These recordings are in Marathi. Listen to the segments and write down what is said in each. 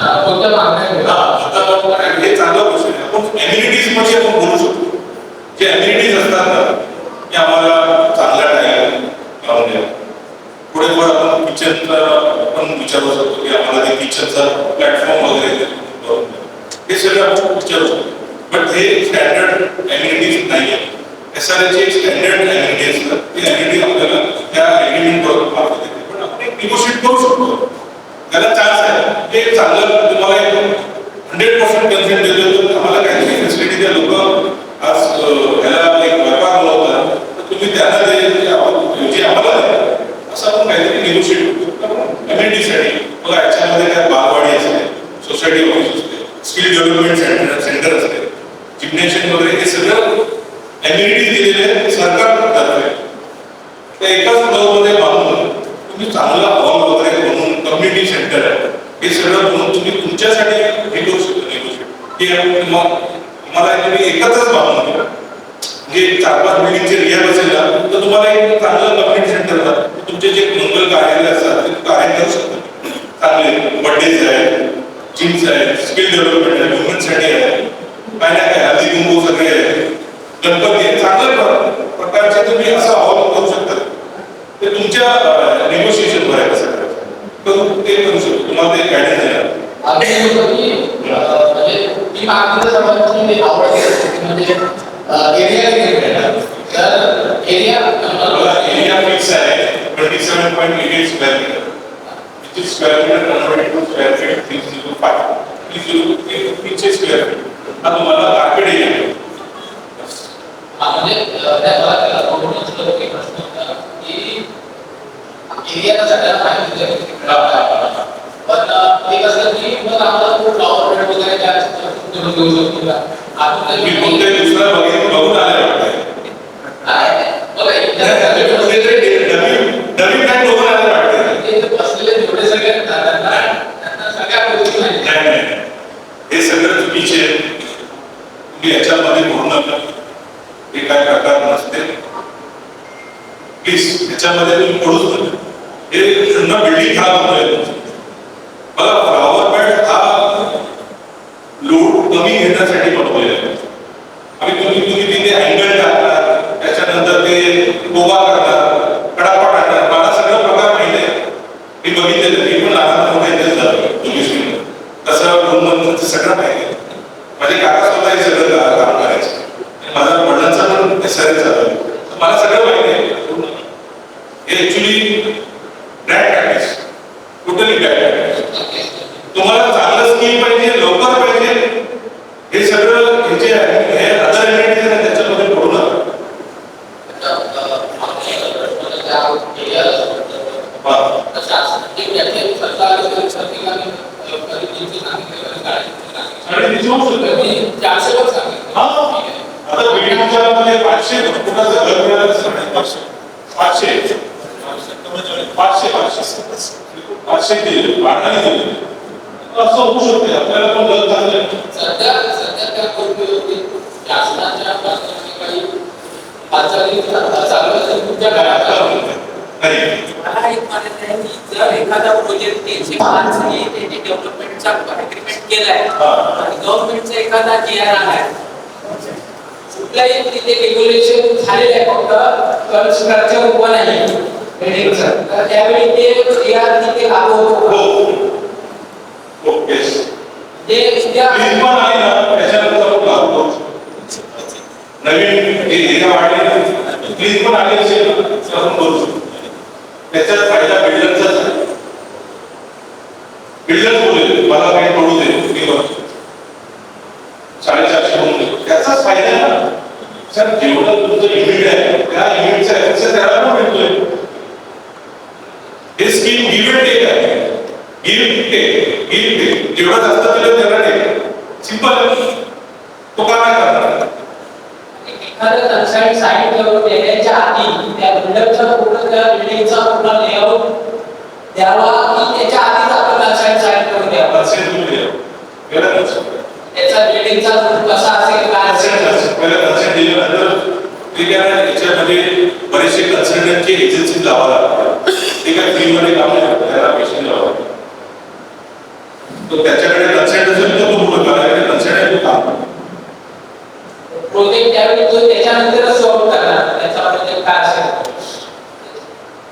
कोणत्या मागण्या आहेत? हा, हे चांगला क्वेश्चन आहे आपण एम्युनिटीजमध्ये आपण बोलू शकतो जे एम्युनिटीज असतात ना की आम्हाला चांगला टाईम लावून द्या पुढे पुढे आपण किचनचा आपण विचारू शकतो की आम्हाला ते किचनचा प्लॅटफॉर्म वगैरे हे सगळं आपण विचारू शकतो बट हे स्टँडर्ड एम्युनिटीज नाही आहे एस आर एचे स्टँडर्ड एम्युनिटी असतात ते एम्युनिटी आपल्याला त्या एग्रीमेंट मार्फत येते पण आपण एक निगोशिएट करू शकतो त्याला चान्स ते चांगलं तुम्हाला एक हंड्रेड पर्सेंट कन्सेंट देतो. तर आम्हाला काहीतरी फॅसिलिटी द्या. लोक आज ह्याला एक व्यापार आला होता. तर तुम्ही त्यांना दे जे आम्हाला- द्या असं आपण काहीतरी निगोशिएट करतो कम्युनिटीसाठी बघा याच्यामध्ये काय बालवाडी असते सोसायटी ऑफिस असते स्किल डेव्हलपमेंट सेंटर सेंटर असते. जिम्नॅशियम वगैरे हे सगळं एम्युनिटीज दिलेले आहेत सरकारतर्फे त्या एकाच फ्लोअरमध्ये बांधून तुम्ही चांगला हॉल वगैरे बनवून कम्युनिटी सेंटर आहे हे सगळं बनवून तुम्ही तुमच्यासाठी हे करू शकता negotiate. की मला तुम्हाला तुम्ही एकत्रच बांधून द्या जे चार पाच बिल्डिंगचे रिहाब असेल ना तर तुम्हाला एक चांगलं कम्युनिटी सेंटर तुमचे जे मंगल कार्यालय असतात ते कार्य करू शकतात. चांगले बर्थडेज आहेत जिम्स आहेत स्किल डेव्हलपमेंट आहे वुमेन्ससाठी आहे काय नाही काय हल्दी कुंभ सगळे आहे गणपती आहे चांगल्या प्रकारचे तुम्ही असं हॉल करू शकता. ते तुमच्या नेगोशिएशन वर आहे कसं करायचं तर ते करू शकतो. तुम्हाला ते गायडन्स देणार. म्हणजे मी मागणी सर्वांची मी आवडते म्हणजे एरिया तर एरिया एरिया फिक्स आहे twenty seven point eighty square meter square meter converted to square feet three zero five three zero तीनशे स्क्वेअर फीट हा तुम्हाला कार्पेट एरिया आहे. म्हणजे अं, त्या मला त्याला बघूनच कळलं की प्रश्न होता की एरियाला सगळ्याला माहिती आहे किती हा, हा, हा, हा. पण अं, ते कसं की मग आम्हाला खूप फ्लॉवर बेड वगैरे त्या तुम्ही घेऊ शकतो का अजून मी काही कोणत्याही दुसऱ्या बघितलं बघून आले वाटतंय आहे. बघा इथे कुठेतरी नवीन नवीन काय बघून आले वाटतंय इथे बसलेले जेवढे सगळे आहेत ना, त्यांना त्यांना सगळ्या गोष्टी माहिती आहेत. नाही नाही हे सगळं चुकीचे आहे तुम्ही याच्यामध्ये बोलू नका हे काय प्रकार नसते प्लीज याच्यामध्ये तुम्ही पडूच नका हे पुन्हा बिल्डिंग खराब होतोय बघा फ्लावर बेड हा लोड कमी घेण्यासाठी बनवलेला आहे आम्ही तुम्ही तुम्ही तिथे अँगल टाकणार त्याच्यानंतर ते गोवा करणार कडापा टाकणार मला सगळं प्रकार माहिती आहे मी बघितलेलं मी पण लहान मोठे इथेच झालो तुम्ही कसं रूम मधून सगळं माहिती आहे माझे काका स्वतः हे सगळं का- काम करायचे आणि माझ्या वडिलांचा पण एस आर झालं तर मला सगळं माहिती आहे हे actually bad practice totally bad practice तुम्हाला चांगलं स्किल पाहिजे लवकर पाहिजे हे सगळं हे जे आहे हे अदर एम्युनिटीज आहे त्याच्यामध्ये पडू हा. आता बिल्डिंगच्या मध्ये पाचशे कुठं झालं पाचशे. पाचशे. पाचशे पाचशे. पाचशे दिले भाडाने दिले असं होऊ शकते आपल्याला पण घर झालं नाही. मला एक मान्यता आहे. की जर एखादा प्रोजेक्ट तीनशे पाच हे त्याची डेव्हलपमेंटचा अग्रीमेंट केलाय हा. आणि गव्हर्नमेंटचा एखादा जी आर आलाय कुठल्याही तिथे रेग्युलेशन झालेलं आहे फक्त कन्स्ट्रक्शन उभं नाही बिल्डिंगचं तर त्यावेळी ते जी आर तिथे लागू होतो हो. हो येस जे पण आली ना त्याच्यानंतर आपण लागू शकतो. नवीन हे एरिया वाढले प्लीज पण आली असेल तर आपण करू. शकतो त्याच्यात फायदा बिल्डरचाच आहे बिल्डर बोलेल मला काही पडू दे मी करतो साडेचारशे होऊन दे त्याचाच फायदा आहे ना. सर जेवढं तुमचं युनिट आहे त्या युनिटचा त्याला पण मिळतोय. हे स्कीम गिव्ह अँड टेक आहे गिव्ह टेक गिव्ह टेक जेवढं जास्त दिलं तेवढं टेक सिंपल तो का नाही करणार? एखादं कन्सर्ट साईट देण्याच्या आधी त्या बिल्डरचा पूर्ण त्या बिल्डिंगचा पूर्ण लेआउट द्यावा की त्याच्या आधीच आपण कन्सर्ट साईट करून द्यावा. कन्सेंट तुम्ही द्या पहिला कन्सेंट त्याचा बिल्डिंगचा कसा असेल काय असेल? पहिला कन्सेंट दिल्यानंतर याच्यामध्ये बरेचसे कन्सल्टंटची एजन्सी लावा लागतात. ते काय फ्रीमध्ये काम नाही करत त्याला पैसे द्यावं तो त्याच्याकडे कन्सेंट असेल तर तो पुढे करायला कन्सेंट आहे तो काम करतो. प्रोजेक्ट त्यावेळी तो त्याच्यानंतरच सॉल्व्ह करणार त्याचा प्रोजेक्ट काय असेल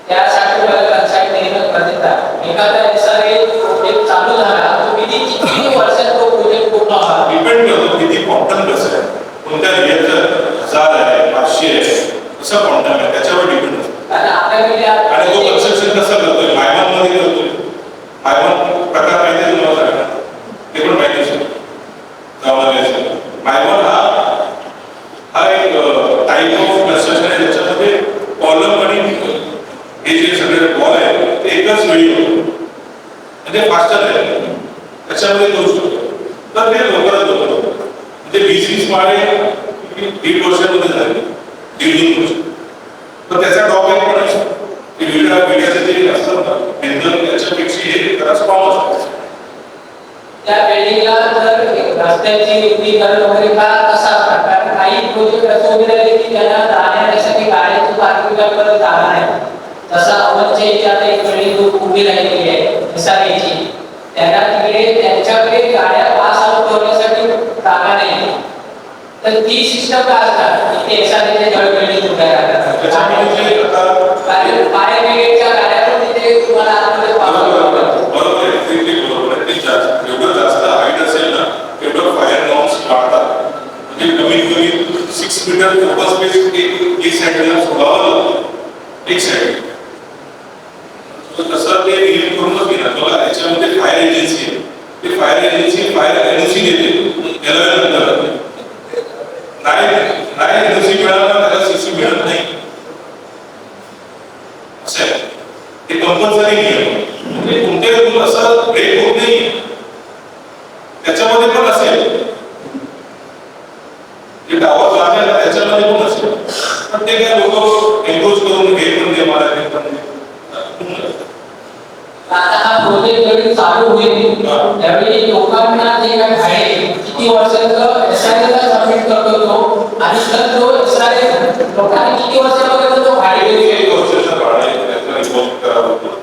त्यासाठी मला लक्षात घेणं गरजेचं आहे एखादा एसआरए प्रोजेक्ट चालू झाला तो किती किती वर्षात तो प्रोजेक्ट पूर्ण व्हावा डिपेंड करतो किती क्वांटम कसं आहे कोणत्या रिएक्टर हजार आहे पाचशे आहे कसं क्वांटम आहे त्याच्यावर डिपेंड असतं कारण आपल्याकडे आणि तो कन्स्ट्रक्शन कसं करतोय मायमनमध्ये करतोय मायमन प्रकार माहिती आहे तुम्हाला सगळ्यांना ते पण माहिती असेल गावाला असेल मायमन हा हा एक टाईप ऑफ कन्स्ट्रक्शन आहे ज्याच्यामध्ये कॉलम आणि हे जे सगळे बॉल आहे ते एकाच वेळी होतं म्हणजे फास्टर आहे त्याच्यामध्ये करू शकतो तर ते लवकरात लवकर होतं. म्हणजे वीस वीस माळे दीड वर्षामध्ये झाले. दीड दोन वर्ष. तर त्याचा ड्रॉबॅक पण असतो की विटा विट्याचे जे असतात ना भिंत त्याच्यापेक्षा हे जरा स्ट्रॉंग असतात त्या बिल्डिंगला जर रस्त्याची रुंदीकरण वगैरे का कसा असणार कारण काही प्रोजेक्ट असे उभे राहिले की त्यांना जाण्यासाठी गाड्याची पार्किंगला परत जागा नाही. जसा अवनच्या आता एक बिल्डिंग उभी राहिलेली आहे एसआरएची त्यांना तिकडे त्यांच्याकडे गाड्या पास आउट करण्यासाठी जागा नाही. तर ती सिस्टम काय असणार तिथे एसआरएच्या जवळ बिल्डिंग उभ्या राहतात. त्याच्यामध्ये जे आता कारण फायर ब्रिगेडच्या गाड्या पण तिथे तुम्हाला आतमध्ये बरोबर पास बरोबर. आहे. ते- ते बरोबर आहे. ते जास्त जेवढं जास्त हाईट असेल ना तेवढं फायर नॉर्म्स वाढतात. म्हणजे कमीत कमी सिक्स मीटर ओपन स्पेस एक एक साईडला सोडावं लागतं. एक साईड तसं ते नियम करूनच घेणार बघा याच्यामध्ये फायर एजन्सी आहे ते फायर एजन्सी फायर एनओसी घेते त्याला नाही नाही एनओसी मिळाला त्याला सीसी मिळत नाही असं आहे हे कंपल्सरी नियम म्हणजे कोणत्याही रूल असा ब्रेक होत नाही त्याच्यामध्ये पण असेल जे डावा प्लान आहे ना त्याच्यामध्ये पण असेल पण ते काय लोक एन्क्रोच करून हे पण दे मला हे पण दे. आता हा प्रोजेक्ट ज्यावेळी चालू होईल त्यावेळी लोकांना जे काय आहे किती वर्षाचं एसआरए ला सबमिट करतो तो आणि तर तो एसआरए लोकांनी किती वर्षापर्यंत तो आणि एक भाडं आहे, करावं लागतं.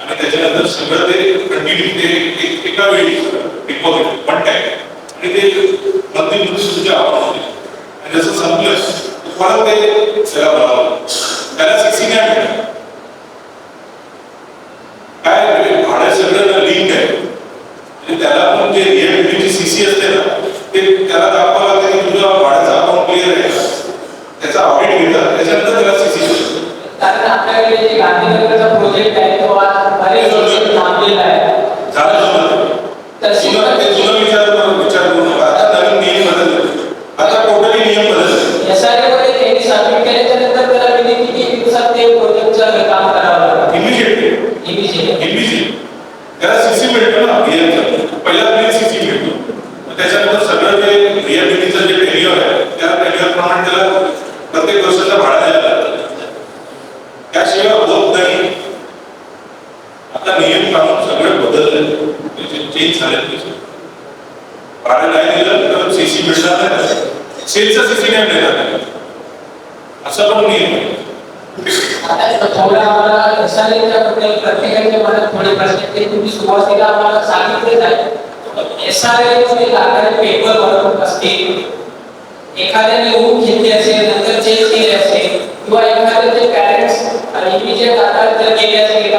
आणि त्याच्यानंतर सगळं ते कंटिन्यू ते एका वेळी डिपॉझिट पण काय आणि ते प्रत्येक मंथली तुमच्या आणि जसं संपलं परत ते त्याला भरावं त्याला सीसी नाही काय भाड्या भाडं सगळं लिंक आहे. आणि त्याला पण ते रिएबिलिटी सीसी असते ना आता नियम कानून सगळे बदलले चेंज झाले त्याचे भाडं नाही दिलं तर सीसी मिळणार नाही सेलचं सीसी नाही मिळणार असं पण नियम आहे थोडं आम्हाला बद्दल प्रत्येकाच्या मनात थोडे प्रश्न ते तुम्ही सुरुवातीला आम्हाला सांगितलेच आहे एसआरए मध्ये लागणारे पेपर वर्क असतील एखाद्याने रूम घेतली असेल नंतर चेंज केली असेल किंवा एखाद्याचे पॅरेंट्स इमिजिएट आता जर गेले असतील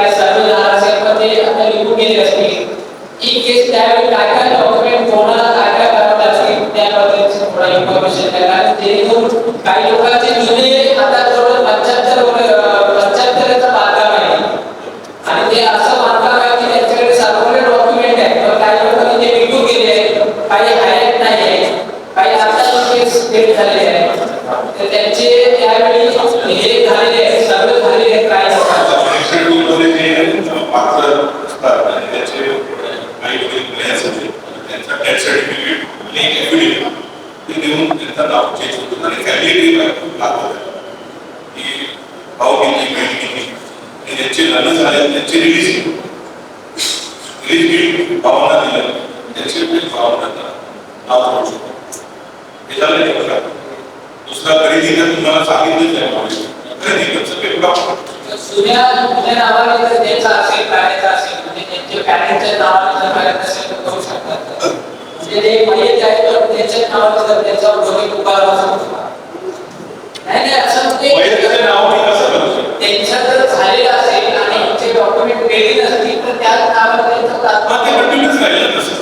काही लोकांचे जुने आता जवळ पंच्याहत्तर पंच्याहत्तरचा बांधकाम आहे. आणि ते असं बांधकाम आहे की त्यांच्याकडे सर्व डॉक्युमेंट आहे. तर काही लोकांनी ते विकून गेले आहेत. काही हायलाइट नाही आहे काही आता डेट झालेले आहे तर त्यांचे त्यावेळी हे झालेले आहे सर्व झालेले आहेत. त्यांचा डेथ सर्टिफिकेट लिंक एक ते देऊन त्यांचा नाव चेंज होतं आणि फॅमिली लागतं की भाऊ किती बहीण किती आणि ज्यांचे लग्न झाले त्यांचे रिलीज रिलीज बिल भावांना दिलं त्याचे बिल भावांना नाव जोडू शकतो हे झालं एक प्रकार दुसरा खरेदी जर तुम्हाला सांगितलं नाही खरेदी खर्च पेपर जुन्या जुन्या नावाने जर द्यायचा असेल काढायचा असेल म्हणजे त्यांचे पॅरेंटच्या नावाने जर करायचं असेल तर करू शकतात म्हणजे ते आहे तर जर त्यांचा वडील शकतो नाही असं त्यांच्या जर झालेलं असेल आणि त्यांचे डॉक्युमेंट गेली नसतील तर त्या नावावर त्यांचा ते प्राथमिक कंटिन्यूच राहिलं तसं.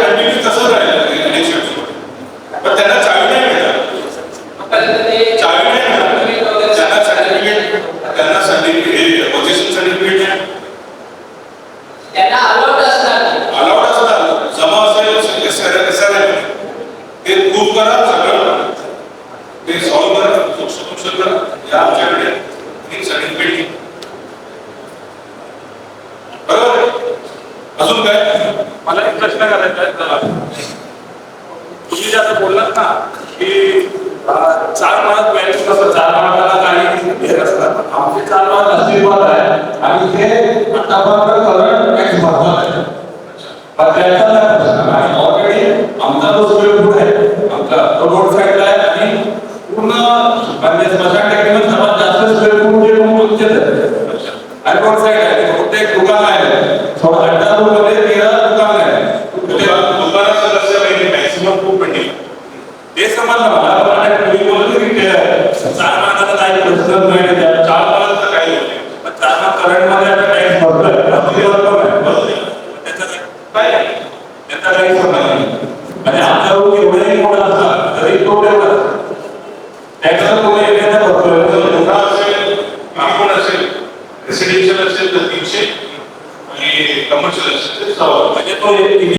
कंटिन्यू तसं राहिलं इलेक्शन पण त्यांना चावी नाही मिळाली पर्यंत ते चावी नाही document मिळाली वगैरे त्यांना सर्टिफिकेट त्यांना सर्टिफिकेट पोझिशन सर्टिफिकेट नाही त्यांना अलाउड असणार नाही. अलाउड असतात जमा असेल एसआर ते प्रूव्ह करा सगळं ते सॉल्व्ह करा सोल्युशन करा या आमच्याकडे एक सर्टिफिकेट बरोबर आहे? अजून काय मला एक प्रश्न करायचा आहे त्याला. तुम्ही जे बोललात ना की चार मार्क व्हॅल्यू कसं चार मार्काला काही हे असतात आमचे चार मार्क अस्तित्वात आहे. आणि हे आतापर्यंत करण एक महत्वाचं आहे. पण त्याचा नाही प्रश्न आणि ऑलरेडी आमचा जो स्क्वेअर फूट आहे. आमचा तो रोड साईडला आहे आणि पूर्ण म्हणजे स्मशान